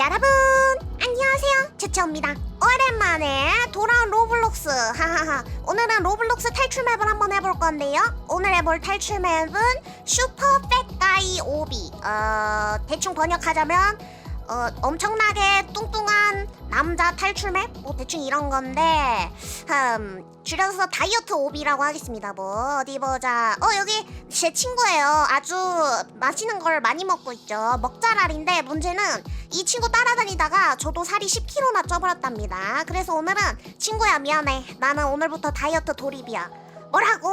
여러분 안녕하세요. 제채입니다. 오랜만에 돌아온 로블록스. 하하하. 오늘은 로블록스 탈출 맵을 한번 해볼 건데요. 오늘 해볼 탈출 맵은 슈퍼 팻가이 오비. 어 대충 번역하자면 어 엄청나게 뚱뚱한 남자 탈출 맵? 뭐 대충 이런 건데 음 줄여서 다이어트 오비라고 하겠습니다 뭐. 어디 보자. 어 여기 제 친구예요. 아주 맛있는 걸 많이 먹고 있죠. 먹자랄인데 문제는 이 친구 따라다니다가 저도 살이 10kg나 쪄버렸답니다. 그래서 오늘은 친구야 미안해. 나는 오늘부터 다이어트 돌입이야. 뭐라고?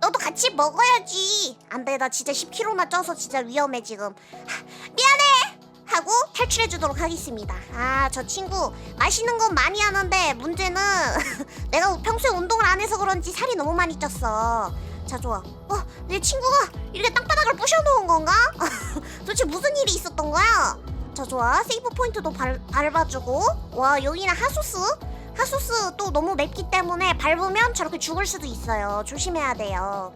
너도 같이 먹어야지. 안돼 나 진짜 10kg나 쪄서 진짜 위험해 지금. 하, 미안해 탈출해 주도록 하겠습니다. 아, 저 친구 맛있는 건 많이 하는데 문제는 내가 평소에 운동을 안 해서 그런지 살이 너무 많이 쪘어. 자, 좋아. 어, 내 친구가 이렇게 땅바닥을 부셔놓은 건가? 도대체 무슨 일이 있었던 거야? 자, 좋아. 세이브 포인트도 발, 밟아주고. 와, 여기는 하소스? 하소스 또 너무 맵기 때문에 밟으면 저렇게 죽을 수도 있어요. 조심해야 돼요.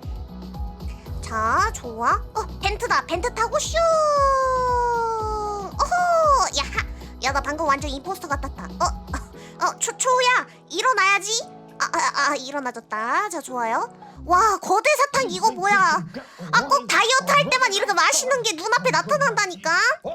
자, 좋아. 어, 벤트다. 벤트 타고 슈! 야, 나 방금 완전 임포스터 같았다. 어, 어, 초, 초야! 일어나야지! 아, 아, 아, 일어나졌다. 자, 좋아요. 와, 거대 사탕 이거 뭐야? 아, 꼭 다이어트 할 때만 이렇게 맛있는 게 눈앞에 나타난다니까?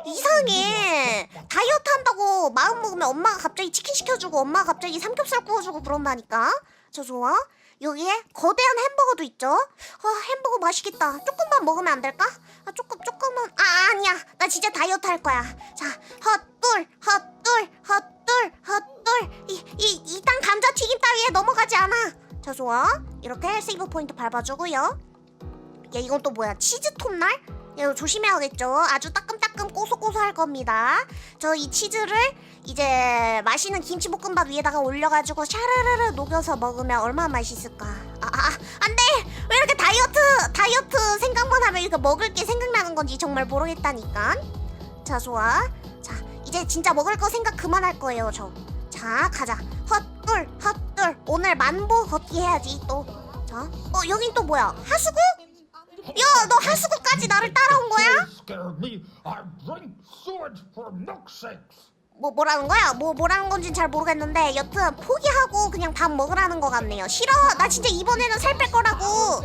이상해. 다이어트 한다고 마음 먹으면 엄마가 갑자기 치킨 시켜주고 엄마가 갑자기 삼겹살 구워주고 그런다니까? 저 좋아. 여기에 거대한 햄버거도 있죠? 아, 햄버거 맛있겠다. 조금만 먹으면 안 될까? 아, 조금, 조금만. 아, 아니야. 나 진짜 다이어트 할 거야. 자, 헛 둘, 헛둘, 헛둘, 헛둘. 이, 이, 이땅 감자튀김 따위에 넘어가지 않아. 자, 좋아. 이렇게 세이브 포인트 밟아주고요. 야, 이건 또 뭐야? 치즈 톱날? 야, 이거 조심해야겠죠? 아주 따끔따끔 고소고소할 겁니다. 저 이 치즈를 이제 맛있는 김치볶음밥 위에다가 올려가지고 샤르르르 녹여서 먹으면 얼마나 맛있을까? 아, 아, 안 돼! 왜 이렇게 다이어트, 다이어트 생각만 하면 이렇게 먹을 게 생각나는 건지 정말 모르겠다니까. 자, 좋아. 자, 이제 진짜 먹을 거 생각 그만할 거예요, 저. 자, 가자. 헛둘, 헛둘. 오늘 만보 걷기 해야지, 또. 자, 어, 여긴 또 뭐야? 하수구? 야, 너 하수구까지 나를 따라온 거야? 뭐 뭐라는 거야? 뭐 뭐라는 건지는 잘 모르겠는데 여튼 포기하고 그냥 밥 먹으라는 것 같네요. 싫어. 나 진짜 이번에는 살 뺄 거라고.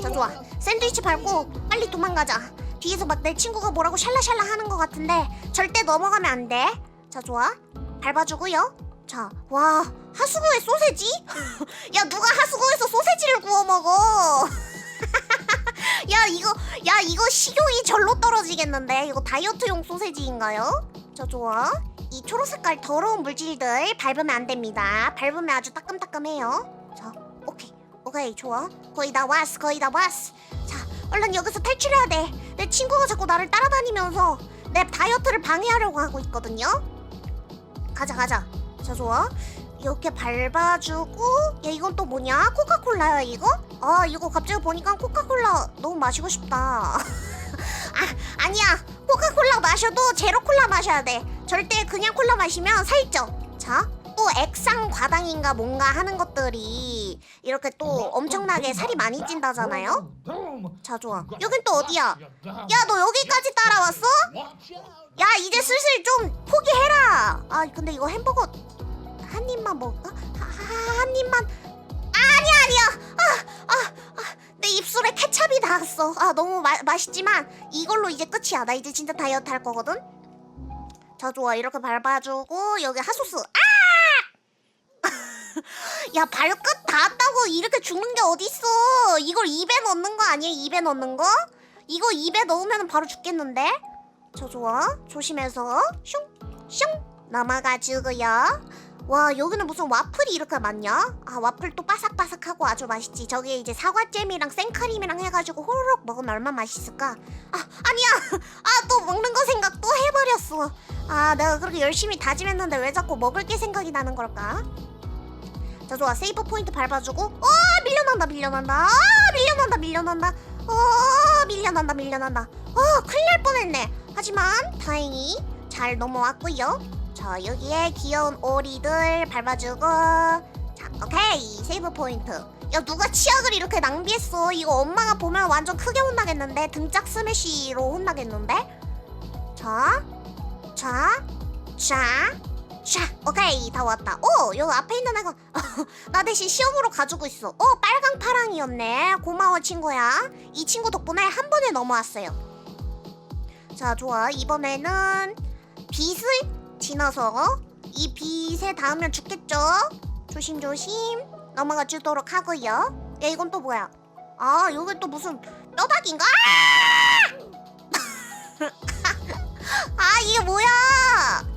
자 좋아. 샌드위치 밟고 빨리 도망가자. 뒤에서 막 내 친구가 뭐라고 샬라샬라 하는 것 같은데 절대 넘어가면 안 돼. 자 좋아. 밟아주고요. 자, 와 하수구에 소세지? 야 누가 하수구에서 소세지를 구워 먹어? 야 이거 야 이거 식욕이 절로 떨어지겠는데 이거 다이어트용 소세지인가요? 자 좋아 이 초록 색깔 더러운 물질들 밟으면 안 됩니다 밟으면 아주 따끔따끔해요 자 오케이 오케이 좋아 거의 다 왔어 거의 다 왔어 자 얼른 여기서 탈출해야 돼 내 친구가 자꾸 나를 따라다니면서 내 다이어트를 방해하려고 하고 있거든요. 가자 가자. 자 좋아. 이렇게 밟아주고 야 이건 또 뭐냐? 코카콜라야 이거? 아 이거 갑자기 보니까 코카콜라 너무 마시고 싶다. 아 아니야. 코카콜라 마셔도 제로콜라 마셔야 돼. 절대 그냥 콜라 마시면 살쪄. 자 또 액상 과당인가 뭔가 하는 것들이 이렇게 또 엄청나게 살이 많이 찐다잖아요. 자 좋아. 여긴 또 어디야? 야 너 여기까지 따라왔어? 야 이제 슬슬 좀 포기해라. 아 근데 이거 햄버거 한 입만 먹을까? 하, 하, 한 입만. 아, 아니야 아니야. 아아 내 입술에 케찹이 닿았어. 아 너무 마, 맛있지만 이걸로 이제 끝이야. 나 이제 진짜 다이어트 할 거거든. 자 좋아. 이렇게 밟아주고 여기 핫소스. 아! 야 발끝 닿았다고 이렇게 죽는 게 어딨어? 이걸 입에 넣는 거 아니야 입에 넣는 거? 이거 입에 넣으면 바로 죽겠는데? 저 좋아. 조심해서. 슝슝. 넘어가지고요. 와 여기는 무슨 와플이 이렇게 많냐? 아 와플 또 바삭바삭하고 아주 맛있지. 저기에 이제 사과잼이랑 생크림이랑 해가지고 호로록 먹으면 얼마나 맛있을까? 아 아니야! 아 또 먹는 거 생각 또 해버렸어. 아 내가 그렇게 열심히 다짐했는데 왜 자꾸 먹을 게 생각이 나는 걸까 자 좋아. 세이브 포인트 밟아주고. 어 밀려난다 밀려난다. 아 밀려난다 밀려난다. 어 밀려난다 밀려난다. 어 큰일 날 뻔했네. 하지만 다행히 잘 넘어왔고요. 자 여기에 귀여운 오리들 밟아주고. 자 오케이. 세이브 포인트. 야 누가 치약을 이렇게 낭비했어? 이거 엄마가 보면 완전 크게 혼나겠는데? 등짝 스매시로 혼나겠는데? 자 자, 자, 자, 오케이 다 왔다. 오, 여기 앞에 있는 애가 나 대신 시험으로 가지고 있어. 어, 빨강 파랑이었네. 고마워 친구야. 이 친구 덕분에 한 번에 넘어왔어요. 자, 좋아. 이번에는 빛을 지나서 이 빛에 닿으면 죽겠죠? 조심조심 넘어가 주도록 하고요. 야, 이건 또 뭐야? 아, 여기 또 무슨 뼈다귀인가? 아! 아, 이게 뭐야?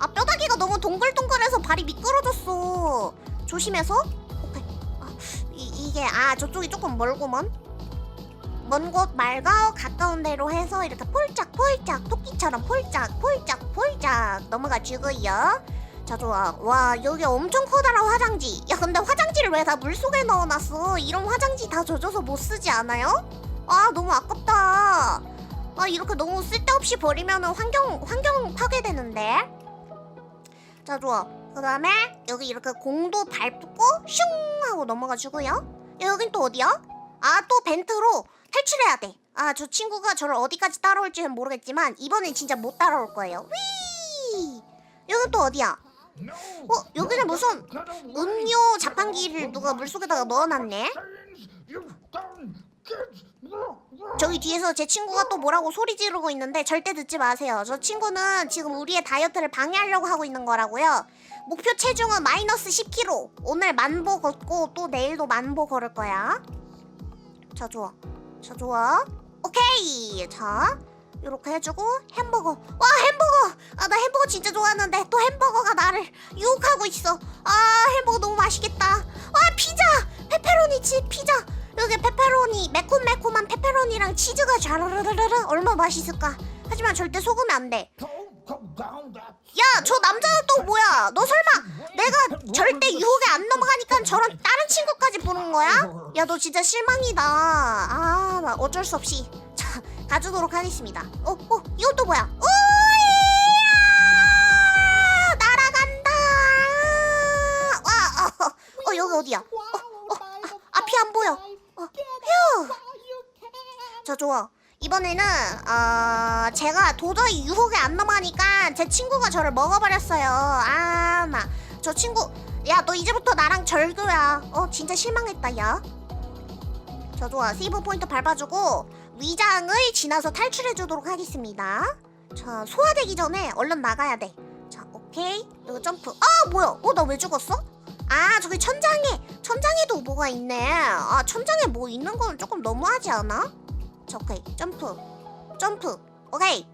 아, 뼈다귀가 너무 동글동글해서 발이 미끄러졌어. 조심해서. 오케이. 아, 이, 이게 아, 저쪽이 조금 멀구먼. 먼 곳 말고 가까운 데로 해서 이렇게 폴짝 폴짝 토끼처럼 폴짝 폴짝 폴짝 넘어가 주고요. 자 좋아. 와 여기 엄청 커다란 화장지. 야 근데 화장지를 왜 다 물속에 넣어놨어? 이런 화장지 다 젖어서 못 쓰지 않아요? 아 너무 아깝다. 아 이렇게 너무 쓸데없이 버리면 환경 환경 파괴되는데. 자 좋아. 그 다음에 여기 이렇게 공도 밟고 슝 하고 넘어가 주고요. 야, 여긴 또 어디야? 아 또 벤트로 탈출해야 돼. 아 저 친구가 저를 어디까지 따라올지는 모르겠지만 이번엔 진짜 못 따라올 거예요. 위! 여긴 또 어디야? 어 여기는 무슨 음료 자판기를 누가 물속에다가 넣어놨네. 저기 뒤에서 제 친구가 또 뭐라고 소리 지르고 있는데 절대 듣지 마세요. 저 친구는 지금 우리의 다이어트를 방해하려고 하고 있는 거라고요. 목표 체중은 마이너스 10kg. 오늘 만보 걷고 또 내일도 만보 걸을 거야. 자 좋아. 자 좋아. 오케이. 자 이렇게 해주고 햄버거. 와 햄버거. 아 나 햄버거 진짜 좋아하는데 또 햄버거가 나를 유혹하고 있어. 아 햄버거 너무 맛있겠다. 와 피자. 페페로니 치 피자. 여기 페페로니 매콤매콤한 페페로니랑 치즈가 좌르르르르 얼마 맛있을까? 하지만 절대 속으면 안 돼. 야, 저 남자는 또 뭐야? 너 설마 내가 절대 유혹에 안 넘어가니까 저런 다른 친구까지 보는 거야? 야, 너 진짜 실망이다. 아, 나 어쩔 수 없이 자 가주도록 하겠습니다. 어, 어, 이건 또 뭐야? 우야! 날아간다. 와, 어, 어, 여기 어디야? 어, 어, 아, 앞이 안 보여. 어, 휴. 저 좋아. 이번에는 어, 제가 도저히 유혹에 안 넘어가니까 제 친구가 저를 먹어버렸어요. 아, 나 저 친구, 야, 너 이제부터 나랑 절교야. 어, 진짜 실망했다, 야. 저 좋아. 세이브 포인트 밟아주고 위장을 지나서 탈출해주도록 하겠습니다. 자, 소화되기 전에 얼른 나가야 돼. 자, 오케이. 이거 점프. 아, 뭐야? 어, 나 왜 죽었어? 아, 저기 천장에, 천장에도 뭐가 있네. 아, 천장에 뭐 있는 건 조금 너무하지 않아? 자, 오케이. 점프. 점프. 오케이.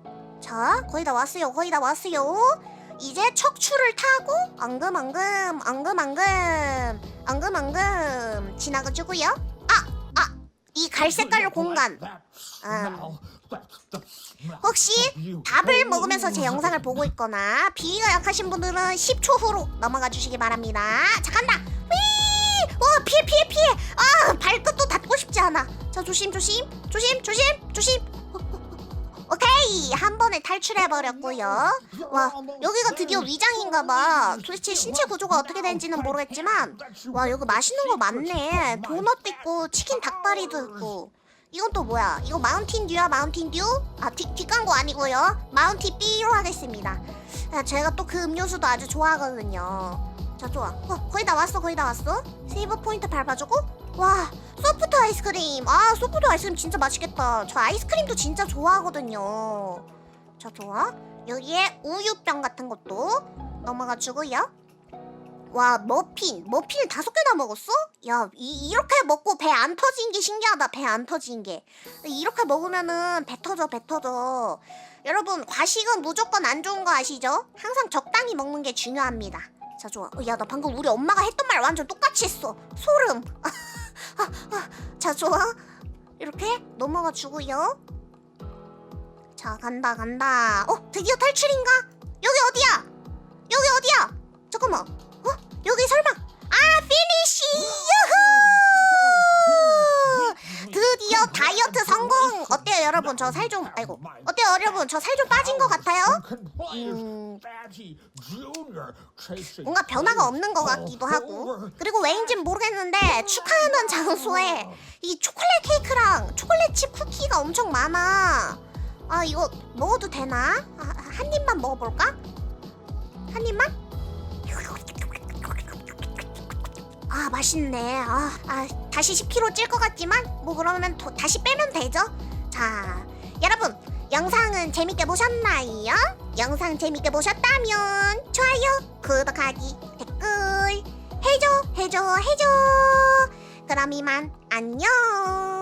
자, 거의 다 왔어요. 거의 다 왔어요. 이제 척추를 타고 앙금앙금, 앙금앙금, 앙금앙금 지나가주고요. 아, 아, 이 갈색깔 공간. 음. 혹시. 밥을 먹으면서 제 영상을 보고 있거나 비위가 약하신 분들은 10초 후로 넘어가 주시기 바랍니다. 자 간다. 휘! 와 피해 피해 피해. 아 발끝도 닿고 싶지 않아. 자 조심 조심 조심 조심 조심. 어, 어, 어. 오케이 한 번에 탈출해 버렸고요. 와 여기가 드디어 위장인가봐. 도대체 신체 구조가 어떻게 되는지는 모르겠지만 와 여기 맛있는 거 많네. 도넛도 있고 치킨 닭다리도 있고. 이건 또 뭐야? 이거 마운틴 듀야 마운틴 듀? 아 뒷, 뒷광고 아니고요 마운틴 B로 하겠습니다 아, 제가 또 그 음료수도 아주 좋아하거든요 자 좋아. 어, 거의 다 왔어 거의 다 왔어? 세이브 포인트 밟아주고? 와 소프트 아이스크림. 아 소프트 아이스크림 진짜 맛있겠다. 저 아이스크림도 진짜 좋아하거든요. 자 좋아. 여기에 우유병 같은 것도 넘어가 주고요. 와 머핀. 머핀을 다섯 개나 먹었어? 야 이, 이렇게 먹고 배 안 터진 게 신기하다. 배 안 터진 게. 이렇게 먹으면은 배 터져 배 터져. 여러분 과식은 무조건 안 좋은 거 아시죠? 항상 적당히 먹는 게 중요합니다 자 좋아. 어, 야나 방금 우리 엄마가 했던 말 완전 똑같이 했어. 소름. 아, 아, 자 좋아. 이렇게 넘어가 주고요. 자 간다 간다. 어 드디어 탈출인가? 어때요 여러분 저 살 좀 아이고 어때요 여러분 저 살 좀 빠진 것 같아요? 음, 뭔가 변화가 없는 것 같기도 하고 그리고 왜인진 모르겠는데 축하하는 장소에 이 초콜릿 케이크랑 초콜릿 칩 쿠키가 엄청 많아 아 이거 먹어도 되나? 아, 한 입만 먹어볼까? 한 입만? 아 맛있네. 아, 아 다시 10kg 찔 것 같지만 뭐 그러면 도, 다시 빼면 되죠. 자 여러분 영상은 재밌게 보셨나요? 영상 재밌게 보셨다면 좋아요, 구독하기, 댓글 해줘 해줘 해줘. 그럼 이만 안녕.